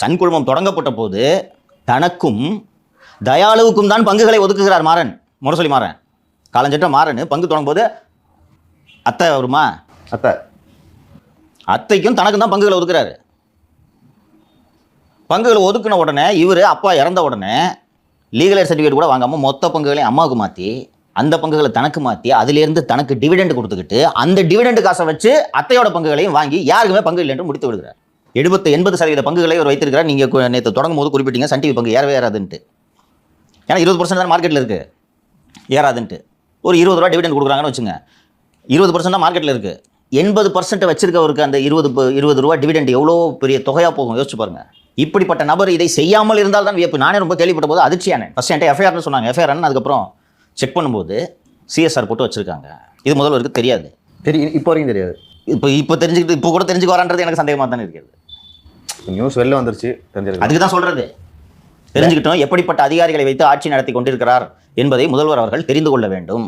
Sun குழுமம் தொடங்கப்பட்ட போது தனக்கும் தயாளுவுக்கும் தான் பங்குகளை ஒதுக்குகிறார் மாறன். முரசொலி மாறன். காலஞ்சென்ற மாறன் பங்கு தொடங்கும் போது அத்தை வருமா? அத்தை. அத்தைக்கும் தனக்கும் தான் பங்குகளை ஒதுக்குறாரு. பங்குகளை ஒதுக்குன உடனே இவர் அப்பா இறந்த உடனே லீகல் சர்டிஃபிகேட் கூட வாங்காமல் மொத்த பங்குகளையும் அம்மாவுக்கு மாற்றி அந்த பங்குகளை தனக்கு மாற்றி அதிலிருந்து தனக்கு டிவிடெண்ட் கொடுத்துக்கிட்டு அந்த டிவிடெண்ட் காசை வச்சு அத்தையோட பங்குகளையும் வாங்கி யாருக்குமே பங்கு இல்லை என்று முடித்து விடுகிறார். எழுபத்து எண்பது சதவீத பங்குகளை அவர் வைத்திருக்கிறார். நீங்கள் நேற்று தொடங்கும் போது குறிப்பிட்டீங்க சன் டிவி பங்கு ஏறவே ஏறாதுன்ட்டு ஏன்னா இருபது பர்சன்ட் தான் மார்க்கெட்டில் இருக்குது ஏறாதுன்ட்டு. ஒரு இருபது ரூபா டிவிடெண்ட் கொடுக்குறாங்கன்னு வச்சுங்க. இருபது பர்சன்ட் தான் மார்க்கெட்டில் இருக்குது எண்பது பர்சன்ட் வச்சிருக்கவருக்கு அந்த இருபது இருபது ரூபா டிவிடெண்ட் எவ்வளோ பெரிய தொகையாக போகும்? யோசிச்சு பாருங்க. இப்படிப்பட்ட நபர் இதை செய்யாமல் இருந்தால் தான் வியப்பு. நானே ரொம்ப கேள்விப்பட்ட போது அதிர்ச்சியானேன். ஃபஸ்ட் என்கிட்ட எஃப்ஐஆர்னு சொன்னாங்க. எஃப்ஐஆர்னு அதுக்கப்புறம் செக் பண்ணும்போது சிஎஸ்ஆர் போட்டு வச்சுருக்காங்க. இது முதல்வருக்கு தெரியாது. தெரியும் இப்போ வரைக்கும் தெரியாது. இப்போ இப்போ தெரிஞ்சுக்கிட்டு இப்போ கூட தெரிஞ்சுக்க வரான்றது எனக்கு சந்தேகமாக தானே இருக்கிறது. நியூஸ் வெளில வந்துருச்சு தெரிஞ்சிருக்கு அதுக்கு தான் சொல்கிறது தெரிஞ்சுக்கிட்டோம் எப்படிப்பட்ட அதிகாரிகளை வைத்து ஆட்சி நடத்தி கொண்டிருக்கிறார் என்பதை முதல்வர் அவர்கள் தெரிந்து கொள்ள வேண்டும்.